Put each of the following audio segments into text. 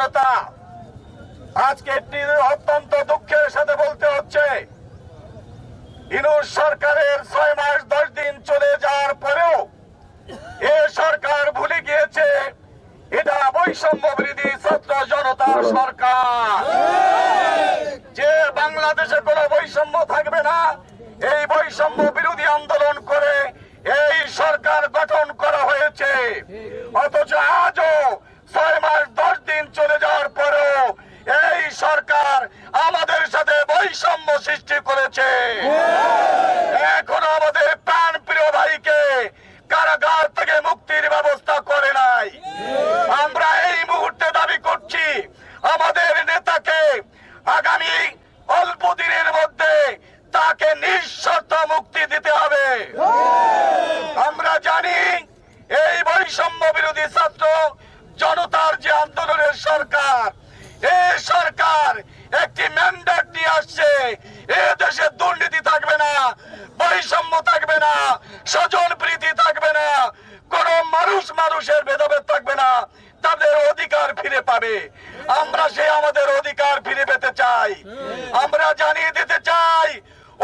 জনতা, আজকে অত্যন্ত দুঃখের সাথে বলতে হচ্ছে, ইনুস সরকারের ছয় মাস, দশ দিন চলে যাওয়ার পরেও এ সরকার ভুলে গিয়েছে, এটা বৈষম্য বিরোধী ছাত্র জনতার সরকার। যে বাংলাদেশে কোনো বৈষম্য থাকবে না, এই বৈষম্য বিরোধী আন্দোলন করে এই সরকার গঠন করা হয়েছে। অথচ আজও ছয় মাস দশ দিন চলে যাওয়ার পরেও এই সরকার আমাদের সাথে বৈষম্য সৃষ্টি করেছে। এখনও আমাদের প্রাণ প্রিয় ভাইকে কারাগার থেকে মুক্তির ব্যবস্থা করে নাই। আমরা এই মুহূর্তে দাবি করছি, আমাদের নেতাকে আগামী অল্প দিনের মধ্যে তাকে নিঃশর্ত মুক্তি দিতে হবে। আমরা জানি এই বৈষম্য বিরোধী ছাত্র জনতার যে আন্দোলনের সরকার, এই সরকার একটি ম্যান্ডেট আসছে। এ দেশে দুর্নীতি থাকবে না, বৈষম্য থাকবে না স্বজন প্রীতি থাকবে না, কোন মানুষ মানুষের ভেদাভেদ থাকবে না, তাদের অধিকার ফিরে পাবে। আমরা সে আমাদের অধিকার ফিরে পেতে চাই। আমরা জানিয়ে দিতে চাই,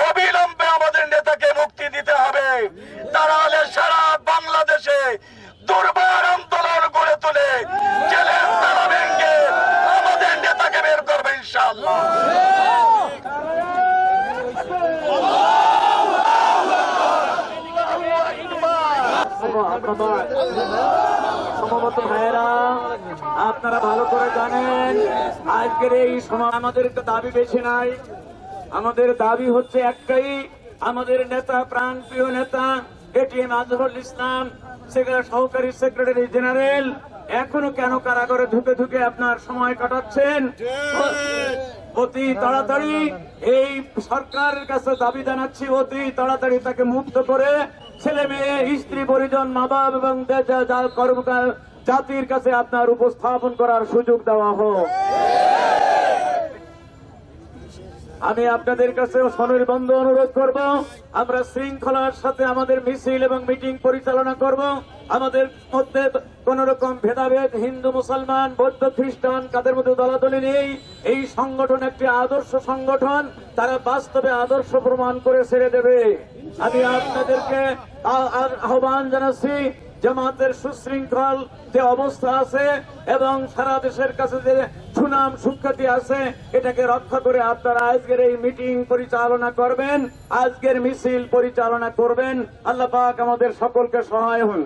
অবিলম্বে আমাদের নেতাকে মুক্তি দিতে হবে। তাহলে সারা বাংলাদেশে দুর্বার আন্দোলন গড়ে তুলে জেলের তালা ভেঙে আমাদের নেতাকে বের করবে ইনশাআল্লাহ সমবত ভাইয়েরা, আপনারা ভালো করে জানেন, আজকের এই সময় আমাদের দাবি বেশি নাই। আমাদের দাবি হচ্ছে একটাই, আমাদের নেতা প্রাণ প্রিয় নেতা এটিএম আজহরুল ইসলাম, সেখানে সহকারী সেক্রেটারি জেনারেল, এখনও কেন কারাগারে ঢুকে ঢুকে আপনার সময় কাটাচ্ছেন? অতি তাড়াতাড়ি এই সরকারের কাছে দাবি জানাচ্ছি, অতি তাড়াতাড়ি তাকে মুক্ত করে ছেলে মেয়ে, স্ত্রী, পরিজন, মা বাপ এবং জাতির কাছে আপনার উপস্থাপন করার সুযোগ দেওয়া হোক। আমি আপনাদের কাছে স্বনির্বন্ধ অনুরোধ করব। আমরা শৃঙ্খলার সাথে আমাদের মিছিল এবং মিটিং পরিচালনা করব। আমাদের মধ্যে কোন রকম ভেদাভেদ, হিন্দু, মুসলমান, বৌদ্ধ, খ্রিস্টান, কাদের মধ্যে দলাদলি নেই, এই সংগঠন একটি আদর্শ সংগঠন, তারা বাস্তবে আদর্শ প্রমাণ করে ছেড়ে দেবে। আমি আপনাদেরকে আহ্বান জানাচ্ছি জামাতের সুশৃঙ্খল যে অবস্থা আছে এবং সারা দেশের কাছে যে সুনাম সুখ্যাতি আছে, এটাকে রক্ষা করে আপনারা আজকের এই মিটিং পরিচালনা করবেন, আজকের মিছিল পরিচালনা করবেন। আল্লাহ পাক আমাদের সকলকে সহায় হন।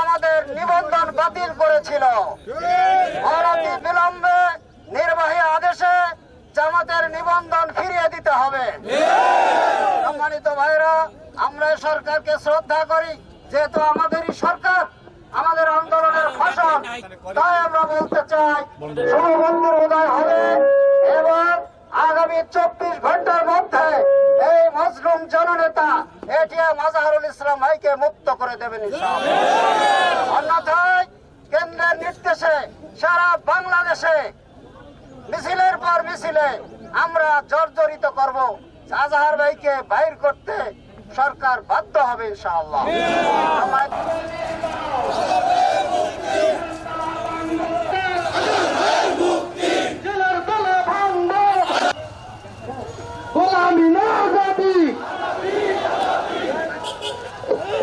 আমাদের নিবন্ধন বাতিল করেছিল। অনতি বিলম্বে নির্বাহী আদেশে জামাতের নিবন্ধন ফিরিয়ে দিতে হবে। সম্মানিত ভাইরা আমরা সরকারকে শ্রদ্ধা করি। যেহেতু আমাদেরই সরকার, আমাদের আন্দোলনের ফসল, তাই আমরা বলতে চাই শুভবন্ধের উদয় হবে। এবং আগামী চব্বিশ ঘণ্টার মধ্যে এই মজলুম জননেতা এটিএম আজহারুল ইসলাম ভাইকে মুক্ত করে দেবেন অন্যথায় কেন্দ্রের নির্দেশে সারা বাংলাদেশে মিছিলের পর মিছিলে আমরা জর্জরিত করব। আজহার ভাইকে বাইর করতে সরকার বাধ্য হবে, ইনশাআল্লাহ।